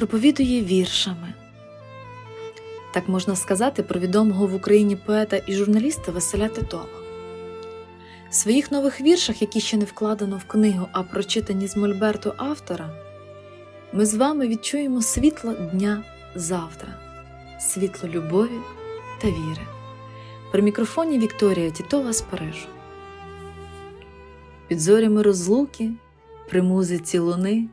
проповідує віршами. Так можна сказати про відомого в Україні поета і журналіста Василя Титова. В своїх нових віршах, які ще не вкладено в книгу, а прочитані з Мольберту автора, ми з вами відчуємо світло дня завтра, світло любові та віри. При мікрофоні Вікторія Тітова з Парижу. Під зорями розлуки, при музиці луни,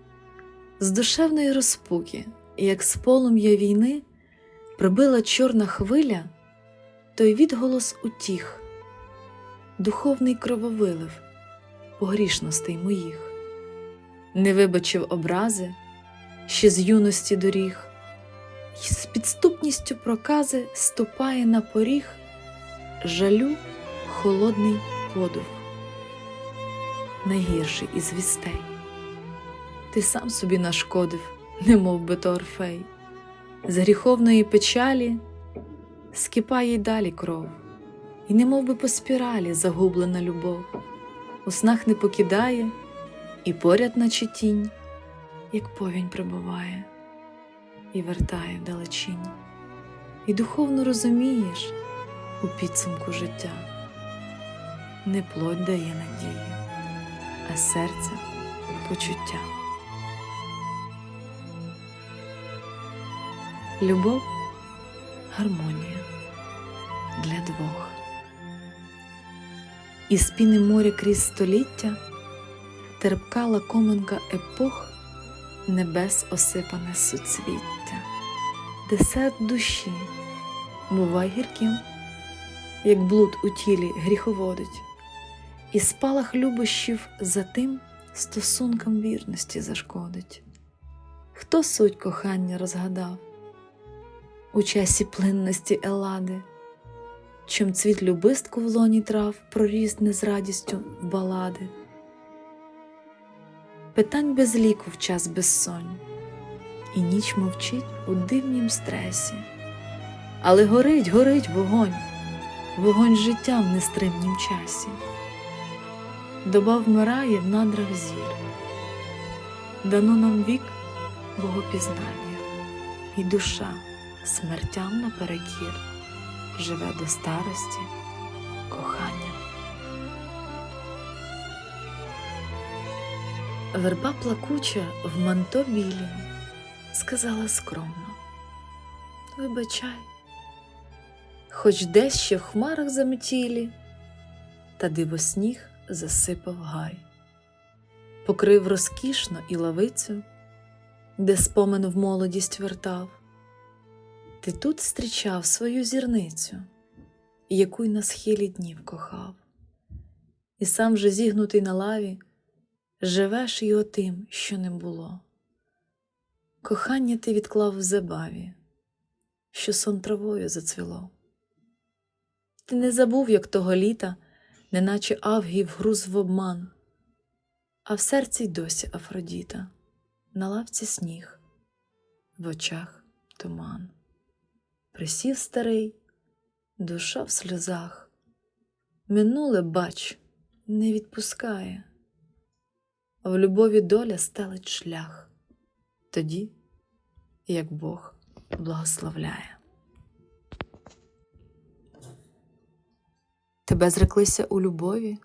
з душевної розпуки, як з полум'я війни, прибила чорна хвиля, той відголос утіх, духовний крововилив погрішностей моїх, не вибачив образи, ще з юності доріг, й з підступністю прокази ступає на поріг. Жалю холодний подув, найгірший із вістей. Ти сам собі нашкодив, немов би то Орфей, з гріховної печалі скипає й далі кров, і немов би по спіралі загублена любов, у снах не покидає, і поряд, наче тінь, як повінь прибуває, і вертає вдалечінь, і духовно розумієш у підсумку життя, не плоть дає надію, а серце почуття. Любов гармонія для двох. І спіни моря крізь століття терпка лакоминка епох, небес осипане суцвіття, де серд душі бувай гірким, як блуд у тілі гріховодить, і спалах любощів за тим стосункам вірності зашкодить. Хто суть кохання розгадав? У часі плинності елади, чим цвіт любистку в лоні трав проріс не з радістю в балади. Питань без ліку в час безсонь, і ніч мовчить у дивнім стресі, але горить, горить вогонь, вогонь життя в нестримнім часі. Доба вмирає в надрах зір, дано нам вік богопізнання і душа смертям наперекір живе до старості кохання. Верба плакуча в манто білім сказала скромно Вибачай, хоч десь ще в хмарах заметілі, та диво сніг засипав гай, покрив розкішно і лавицю, де спомин в молодість вертав. Ти тут зустрічав свою зірницю, яку й на схилі днів кохав, і сам же зігнутий на лаві, живеш й отим, що не було. Кохання ти відклав в забаві, що сон травою зацвіло. Ти не забув, як того літа, неначе Авгій вгруз в обман, а в серці й досі Афродіта, на лавці сніг, в очах туман. Присів старий, душа в сльозах, минуле, бач, не відпускає, в любові доля стелить шлях, тоді, як Бог благословляє. Тебе зреклися у любові,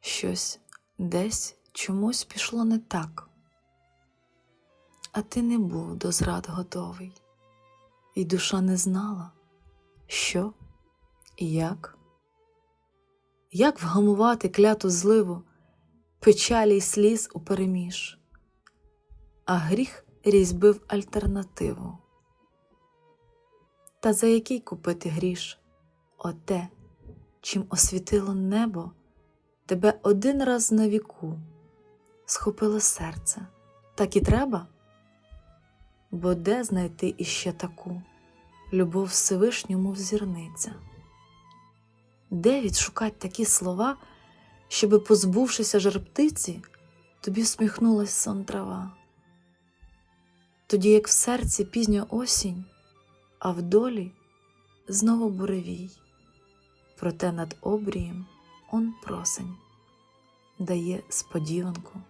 щось десь чомусь пішло не так, а ти не був до зрад готовий і душа не знала, що і як, як вгамувати кляту зливу, печалі й сліз у переміж, а гріх різьбив альтернативу. Та за який купити гріш? Оте, чим освітило небо, тебе один раз на віку схопило серце, так і треба? Бо де знайти іще таку любов Всевишньому взірниця? Де відшукать такі слова, щоби, позбувшися жарптиці, тобі всміхнулась сон трава? Тоді, як в серці пізня осінь, а в долі знову буревій, проте над обрієм он просень дає сподіванку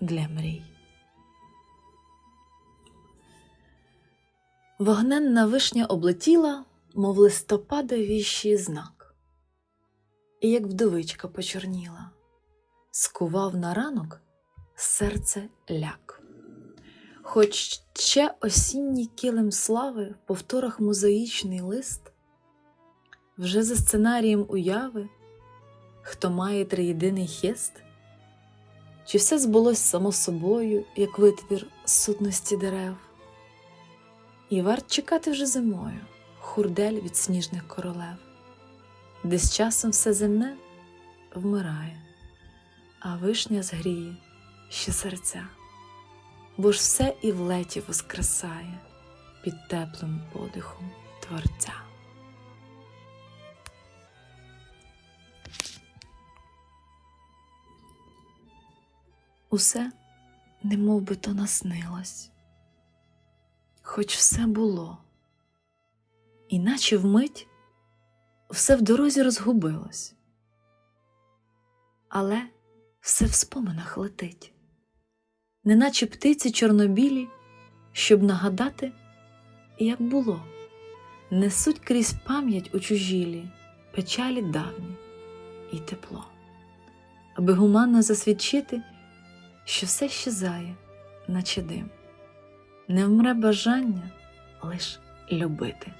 для мрій. Вогненна вишня облетіла, мов листопадовіший знак, і як вдовичка почорніла, скував на ранок серце ляк. Хоч ще осінній килим слави в повторах мозаїчний лист, вже за сценарієм уяви, хто має триєдиний хист, чи все збулось само собою, як витвір сутності дерев, і варт чекати вже зимою. Хурдель від сніжних королев, де з часом все земне вмирає, а вишня згріє ще серця. Бо ж все і в леті воскресає під теплим подихом Творця. Усе не мов би то наснилось, хоч все було, іначе вмить все в дорозі розгубилось, але все в споминах летить. Неначе птиці чорнобілі, щоб нагадати, як було, несуть крізь пам'ять у чужілі печалі давні і тепло, аби гуманно засвідчити, що все щезає, наче дим, не вмре бажання лиш любити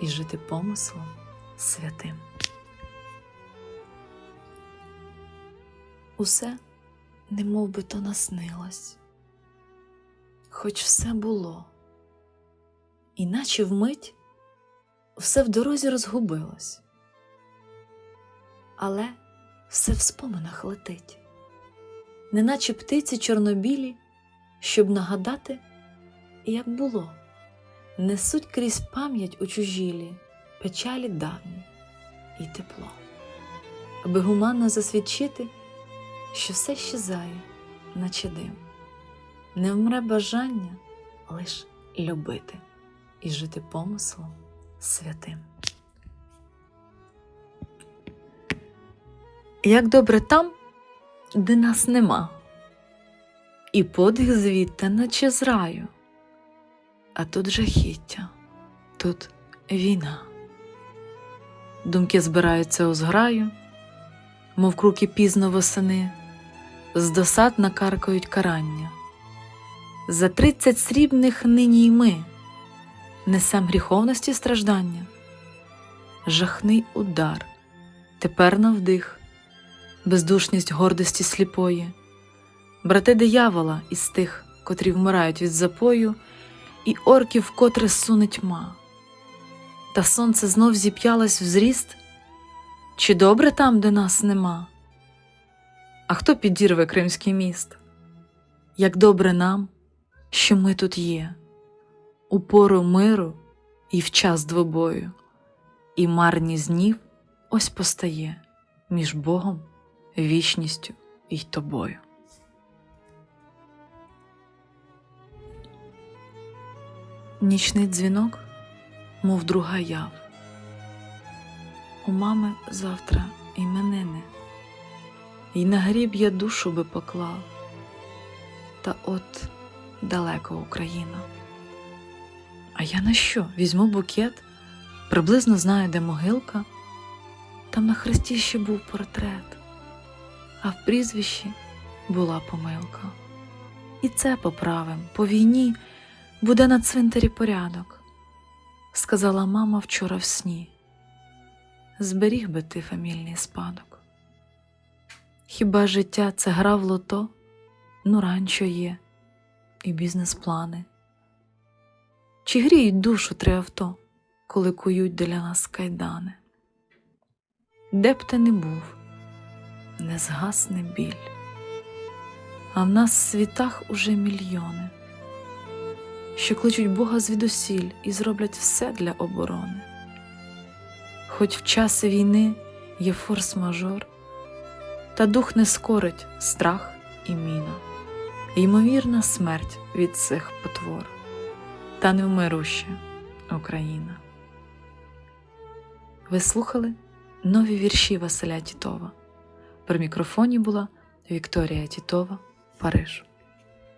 і жити помислом святим. Усе не би то наснилось, хоч все було, іначе вмить все в дорозі розгубилось, але все в споминах летить, неначе птиці чорнобілі, щоб нагадати, як було, несуть крізь пам'ять у чужілі печалі давні і тепло, аби гуманно засвідчити що все щезає, наче дим, не вмре бажання лиш любити і жити помислом святим. Як добре там, де нас нема, і подих звідти, наче з раю, а тут жахіття, тут війна. Думки збираються у зграю, мов круки пізно восени з досад накаркають карання. За тридцять срібних нині й ми несем гріховності страждання, жахний удар, тепер на вдих, бездушність гордості сліпої, брати диявола із тих, котрі вмирають від запою, і орків котре суне тьма. Та сонце знов зіп'ялось в зріст, чи добре там, де нас нема? А хто підірве Кримський міст? Як добре нам, що ми тут є, у пору миру і в час двобою, і марність днів ось постає між Богом, вічністю і тобою. Нічний дзвінок, мов друга яв. У мами завтра іменини і на гріб я душу би поклав, та от далеко Україна. А я на що? Візьму букет, приблизно знаю, де могилка, там на хресті ще був портрет, а в прізвищі була помилка. І це поправим по війні буде на цвинтарі порядок, сказала мама вчора в сні. Зберіг би ти фамільний спадок. Хіба життя це гра в лото? Ну, ранчо є, і бізнес-плани. Чи гріють душу три авто, коли кують для нас кайдани? Де б ти не був, не згасне біль, а в нас в світах уже мільйони, що кличуть Бога звідусіль і зроблять все для оборони. Хоч в часи війни є форс-мажор та дух не скорить страх і міна, ймовірна смерть від цих потвор, та невмируща Україна. Ви слухали нові вірші Василя Тітова. При мікрофоні була Вікторія Тітова, Париж.